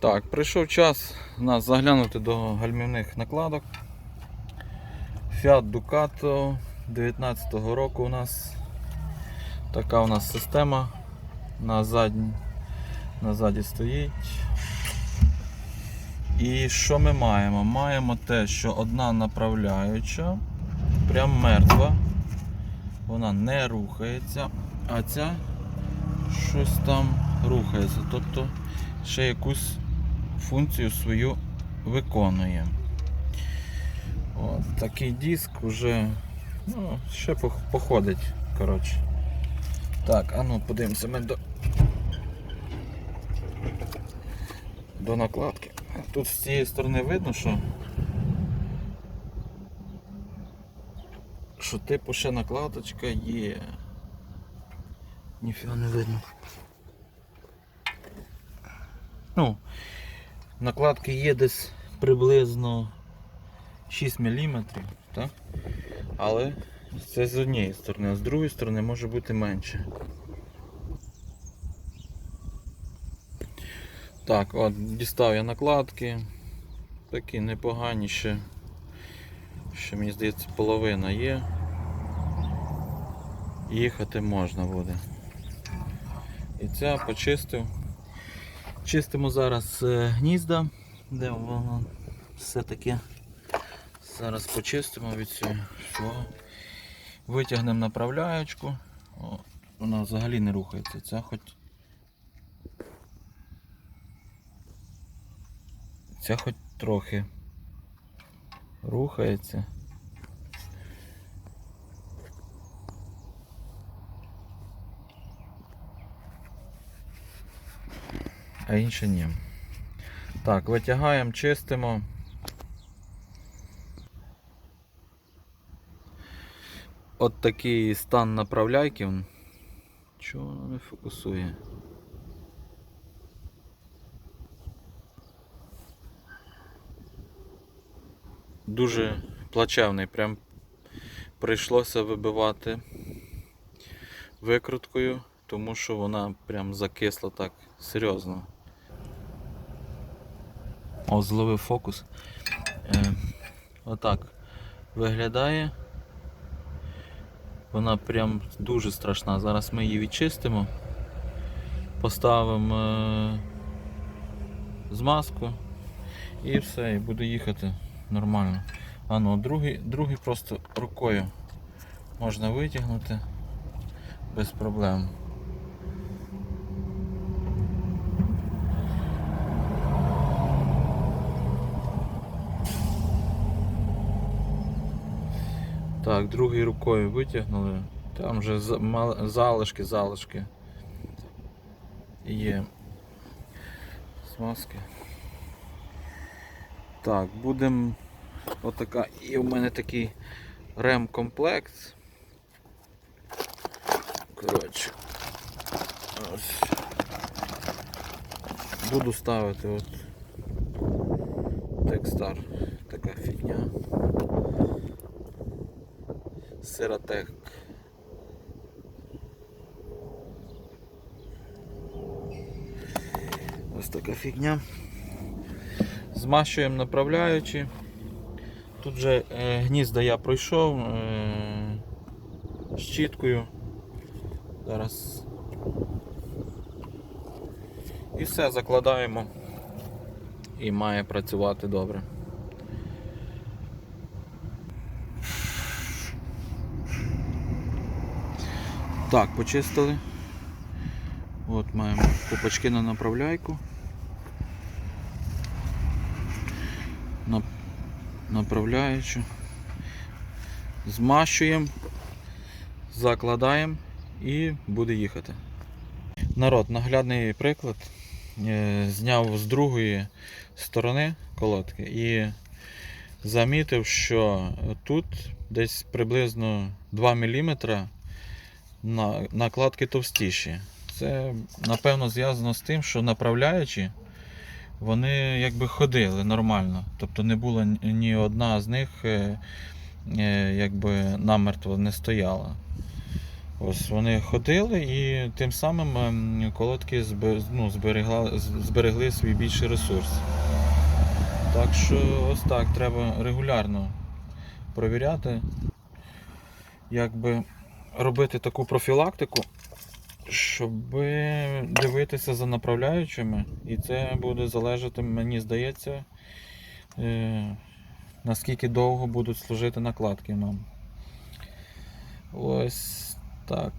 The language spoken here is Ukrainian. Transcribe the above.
Так, прийшов час нас заглянути до гальмівних накладок. Fiat Ducato 19-го року у нас така у нас система на задній, на стоїть. І що ми маємо? Маємо те, що одна направляюча, прям мертва, вона не рухається, а ця щось там рухається. Тобто ще якусь функцію свою виконує. От, такий диск вже ну, ще походить. Коротше. Так, а ну подивимося ми до, до накладки. Тут з цієї сторони видно, що що типу ще накладочка є. Ніфіга не видно. Ну, накладки є десь приблизно 6 мм, так? Але це з однієї сторони, а з другої сторони може бути менше. Так, от дістав я накладки. Такі непогані ще. Ще мені здається половина є. Їхати можна буде. І ця почистив. Чистимо зараз е, гнізда, де воно все таке. Зараз почистимо від цього. Витягнемо направляючку. О, вона взагалі не рухається. Ця хоч. Ця хоч трохи рухається. А інше ні. Так, витягаємо, чистимо. От такий стан направляйки. Чого воно не фокусує? Дуже плачевний, прям прийшлося вибивати викруткою, тому що вона прям закисла так серйозно. О, зловив фокус. Е, отак виглядає. Вона прям дуже страшна. Зараз ми її відчистимо, поставимо е, змазку і все, і буде їхати нормально. А ну, другий, другий просто рукою можна витягнути без проблем. Так, другою рукою витягнули. Там вже залишки, залишки є. Смазки. Так, будемо отака. І у мене такий ремкомплект. Коротше. Буду ставити от Текстар. Така фігня. Сиротек. Ось така фігня. Змащуємо направляючи. Тут вже е, гнізда я пройшов е, щіткою. Зараз. І все закладаємо і має працювати добре. Так, почистили. От маємо купочки на направляйку. На... Направляючу. Змащуємо, закладаємо і буде їхати. Народ, наглядний приклад. Е, Зняв з другої сторони колодки і замітив, що тут десь приблизно 2 мм на, накладки товстіші. Це напевно зв'язано з тим, що направляючи, вони якби ходили нормально. Тобто не було ні- ні одна з них е, е, якби намертво не стояла. Ось вони ходили і тим самим ем, колодки ну, зберегла, зберегли свій більший ресурс. Так що ось так, треба регулярно провіряти, якби робити таку профілактику, щоб дивитися за направляючими, і це буде залежати, мені здається, е, наскільки довго будуть служити накладки нам. Ось так.